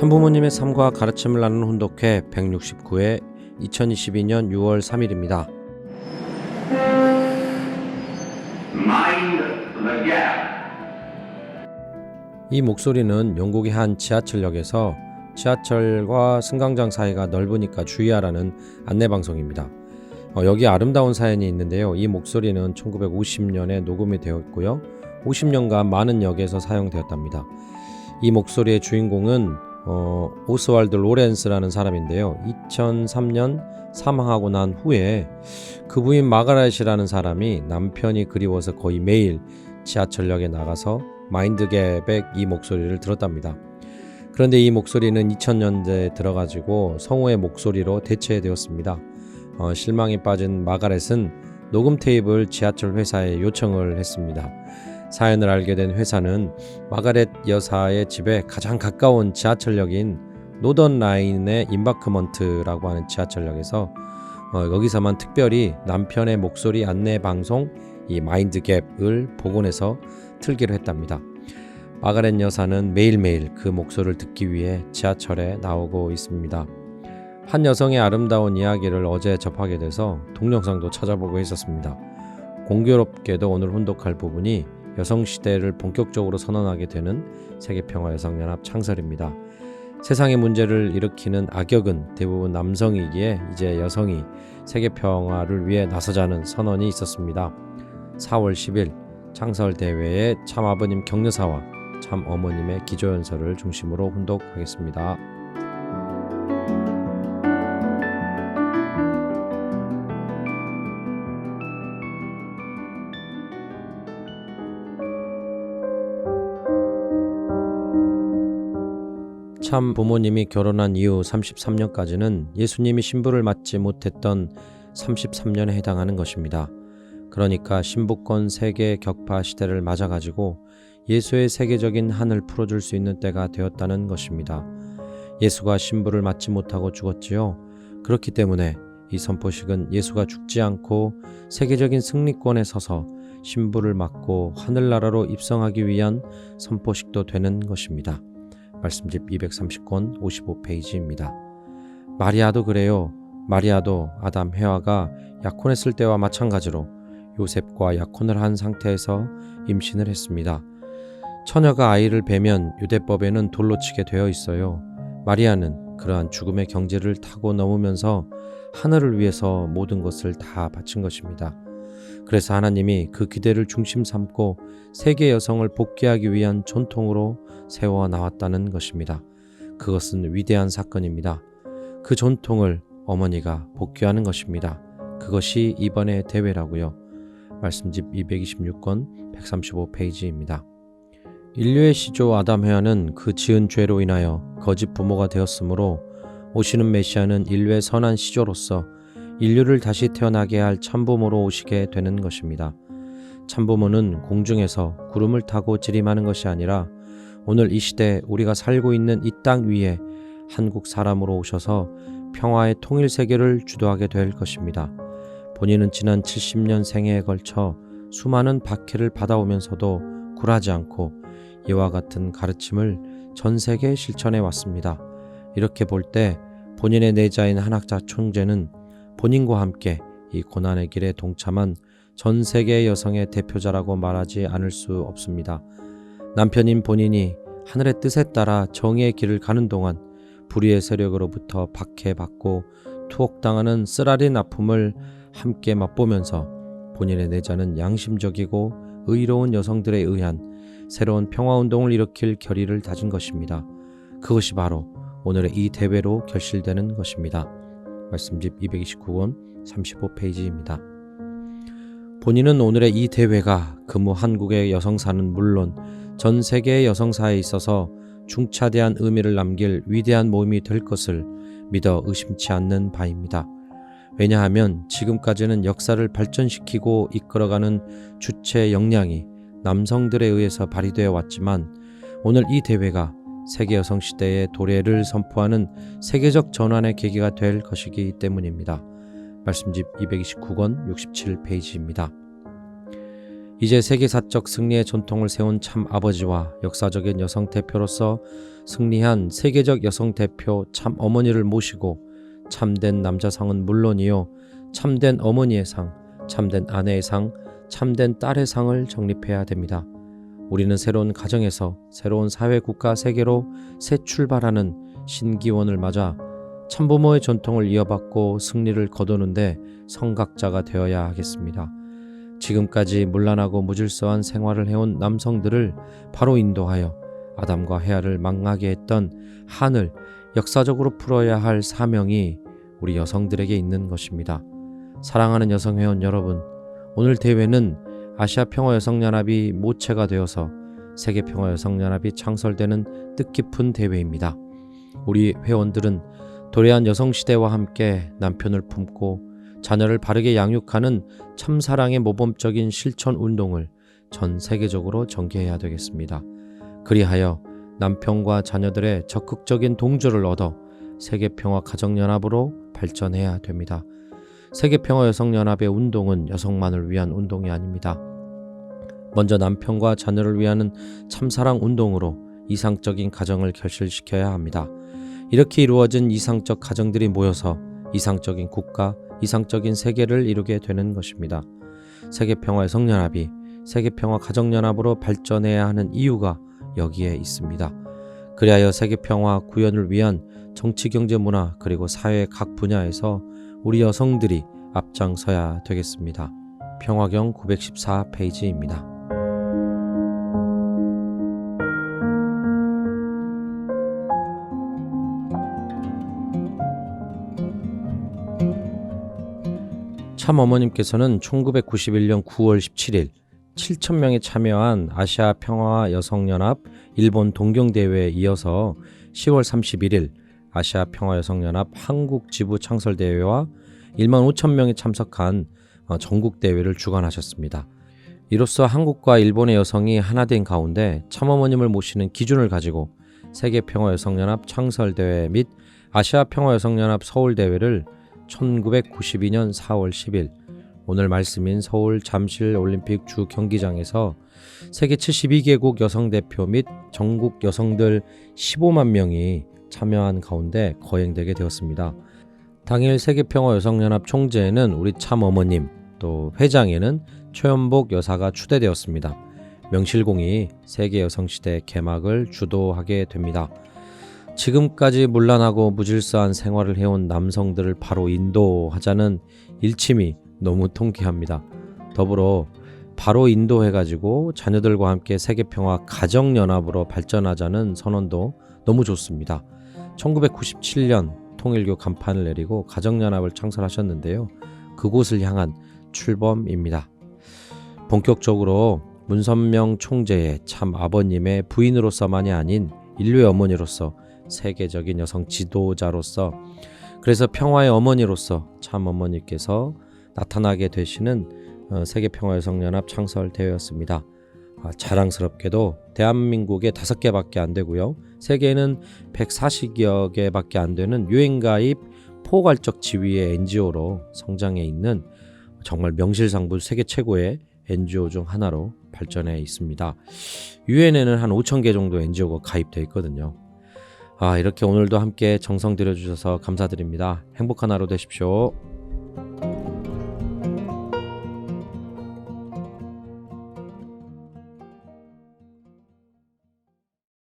참부모님의 삶과 가르침을 나누는 혼독회 169회 2022년 6월 3일입니다. Mind the gap. 이 목소리는 영국의 한 지하철역에서 지하철과 승강장 사이가 넓으니까 주의하라는 안내 방송입니다. 어, 여기 아름다운 사연이 있는데요. 이 목소리는 1950년에 녹음이 되었고요. 50년간 많은 역에서 사용되었답니다. 이 목소리의 주인공은 어, 오스왈드 로렌스라는 사람인데요. 2003년 사망하고 난 후에 그 부인 마가렛이라는 사람이 남편이 그리워서 거의 매일 지하철역에 나가서 마인드갭의 이 목소리를 들었답니다. 그런데 이 목소리는 2000년대에 들어가지고 성우의 목소리로 대체되었습니다. 어, 실망에 빠진 마가렛은 녹음 테이프를 지하철 회사에 요청을 했습니다. 사연을 알게 된 회사는 마가렛 여사의 집에 가장 가까운 지하철역인 노던 라인의 임바크먼트라고 하는 지하철역에서 어, 여기서만 특별히 남편의 목소리 안내 방송 이 마인드갭을 복원해서 틀기로 했답니다. 마가렛 여사는 매일매일 그 목소리를 듣기 위해 지하철에 나오고 있습니다. 한 여성의 아름다운 이야기를 어제 접하게 돼서 동영상도 찾아보고 있었습니다. 공교롭게도 오늘 혼독할 부분이 여성 시대를 본격적으로 선언하게 되는 세계평화 여성연합 창설입니다. 세상의 문제를 일으키는 악역은 대부분 남성이기에 이제 여성이 세계평화를 위해 나서자는 선언이 있었습니다. 4월 10일 창설 대회에 참아버님 격려사와 참어머님의 기조연설을 중심으로 혼독하겠습니다. 참 부모님이 결혼한 이후 33년까지는 예수님이 신부를 맞지 못했던 33년에 해당하는 것입니다. 그러니까 신부권 세계 격파 시대를 맞아가지고 예수의 세계적인 한을 풀어줄 수 있는 때가 되었다는 것입니다. 예수가 신부를 맞지 못하고 죽었지요. 그렇기 때문에 이 선포식은 예수가 죽지 않고 세계적인 승리권에 서서 신부를 맞고 하늘나라로 입성하기 위한 선포식도 되는 것입니다. 말씀집 230권 55페이지입니다. 마리아도 그래요. 마리아도 아담 해와가 약혼했을 때와 마찬가지로 요셉과 약혼을 한 상태에서 임신을 했습니다. 처녀가 아이를 베면 유대법에는 돌로 치게 되어 있어요. 마리아는 그러한 죽음의 경지를 타고 넘으면서 하늘을 위해서 모든 것을 다 바친 것입니다. 그래서 하나님이 그 기대를 중심 삼고 세계 여성을 복귀하기 위한 전통으로 세워 나왔다는 것입니다. 그것은 위대한 사건입니다. 그 전통을 어머니가 복귀하는 것입니다. 그것이 이번의 대회라고요. 말씀집 226권 135페이지입니다. 인류의 시조 아담 헤아는 그 지은 죄로 인하여 거짓 부모가 되었으므로 오시는 메시아는 인류의 선한 시조로서 인류를 다시 태어나게 할 참부모로 오시게 되는 것입니다. 참부모는 공중에서 구름을 타고 지림하는 것이 아니라 오늘 이 시대 우리가 살고 있는 이 땅 위에 한국 사람으로 오셔서 평화의 통일 세계를 주도하게 될 것입니다. 본인은 지난 70년 생애에 걸쳐 수많은 박해를 받아오면서도 굴하지 않고 이와 같은 가르침을 전 세계에 실천해 왔습니다. 이렇게 볼 때 본인의 내자인 한학자 총재는 본인과 함께 이 고난의 길에 동참한 전 세계 여성의 대표자라고 말하지 않을 수 없습니다. 남편인 본인이 하늘의 뜻에 따라 정의의 길을 가는 동안 불의의 세력으로부터 박해받고 투옥당하는 쓰라린 아픔을 함께 맛보면서 본인의 내자는 양심적이고 의로운 여성들에 의한 새로운 평화운동을 일으킬 결의를 다진 것입니다. 그것이 바로 오늘의 이 대회로 결실되는 것입니다. 말씀집 229권 35페이지입니다. 본인은 오늘의 이 대회가 근무 한국의 여성사는 물론 전 세계의 여성사에 있어서 중차대한 의미를 남길 위대한 모임이 될 것을 믿어 의심치 않는 바입니다. 왜냐하면 지금까지는 역사를 발전시키고 이끌어가는 주체 역량이 남성들에 의해서 발휘되어 왔지만 오늘 이 대회가 세계 여성 시대의 도래를 선포하는 세계적 전환의 계기가 될 것이기 때문입니다. 말씀집 229권 67페이지입니다. 이제 세계사적 승리의 전통을 세운 참 아버지와 역사적인 여성 대표로서 승리한 세계적 여성 대표 참 어머니를 모시고 참된 남자상은 물론이요 참된 어머니의 상, 참된 아내의 상, 참된 딸의 상을 정립해야 됩니다. 우리는 새로운 가정에서 새로운 사회 국가 세계로 새 출발하는 신기원을 맞아 참부모의 전통을 이어받고 승리를 거두는데 성각자가 되어야 하겠습니다. 지금까지 문란하고 무질서한 생활을 해온 남성들을 바로 인도하여 아담과 헤아를 망하게 했던 한을 역사적으로 풀어야 할 사명이 우리 여성들에게 있는 것입니다. 사랑하는 여성 회원 여러분, 오늘 대회는 아시아 평화 여성 연합이 모체가 되어서 세계 평화 여성 연합이 창설되는 뜻깊은 대회입니다. 우리 회원들은 도래한 여성 시대와 함께 남편을 품고 자녀를 바르게 양육하는 참사랑의 모범적인 실천 운동을 전 세계적으로 전개해야 되겠습니다. 그리하여 남편과 자녀들의 적극적인 동조를 얻어 세계평화 가정연합으로 발전해야 됩니다. 세계평화 여성연합의 운동은 여성만을 위한 운동이 아닙니다. 먼저 남편과 자녀를 위하는 참사랑 운동으로 이상적인 가정을 결실시켜야 합니다. 이렇게 이루어진 이상적 가정들이 모여서 이상적인 국가, 이상적인 세계를 이루게 되는 것입니다. 세계평화의 성연합이 세계평화 가정연합으로 발전해야 하는 이유가 여기에 있습니다. 그리하여 세계평화 구현을 위한 정치, 경제, 문화 그리고 사회 각 분야에서 우리 여성들이 앞장서야 되겠습니다. 평화경 914페이지입니다. 참 어머님께서는 1991년 9월 17일 7,000명이 참여한 아시아 평화 여성연합 일본 동경대회에 이어서 10월 31일 아시아 평화 여성연합 한국 지부 창설 대회와 1만 5천 명이 참석한 어, 전국 대회를 주관하셨습니다. 이로써 한국과 일본의 여성이 하나 된 가운데 참어머님을 모시는 기준을 가지고 세계 평화 여성연합 창설 대회 및 아시아 평화 여성연합 서울 대회를 1992년 4월 10일 오늘 말씀인 서울 잠실 올림픽 주 경기장에서 세계 72개국 여성 대표 및 전국 여성들 15만 명이 참여한 가운데 거행되게 되었습니다. 당일 세계평화여성연합 총재에는 우리 참 어머님, 또 회장에는 최연복 여사가 추대되었습니다. 명실공히 세계 여성시대 개막을 주도하게 됩니다. 지금까지 문란하고 무질서한 생활을 해온 남성들을 바로 인도하자는 일침이 너무 통쾌합니다. 더불어 바로 인도해가지고 자녀들과 함께 세계평화 가정연합으로 발전하자는 선언도 너무 좋습니다. 1997년 통일교 간판을 내리고 가정연합을 창설하셨는데요. 그곳을 향한 출범입니다. 본격적으로 문선명 총재의 참 아버님의 부인으로서만이 아닌 인류의 어머니로서 세계적인 여성 지도자로서 그래서 평화의 어머니로서 참 어머니께서 나타나게 되시는 어, 세계 평화 여성 연합 창설 대회였습니다. 아, 자랑스럽게도 대한민국에 다섯 개밖에 안 되고요. 세계에는 140여 개밖에 안 되는 유엔 가입 포괄적 지위의 NGO로 성장해 있는 정말 명실상부 세계 최고의 NGO 중 하나로 발전해 있습니다. 유엔에는 한 5천 개 정도 NGO가 가입되어 있거든요. 아, 이렇게 오늘도 함께 정성 들여주셔서 감사드립니다. 행복한 하루 되십시오.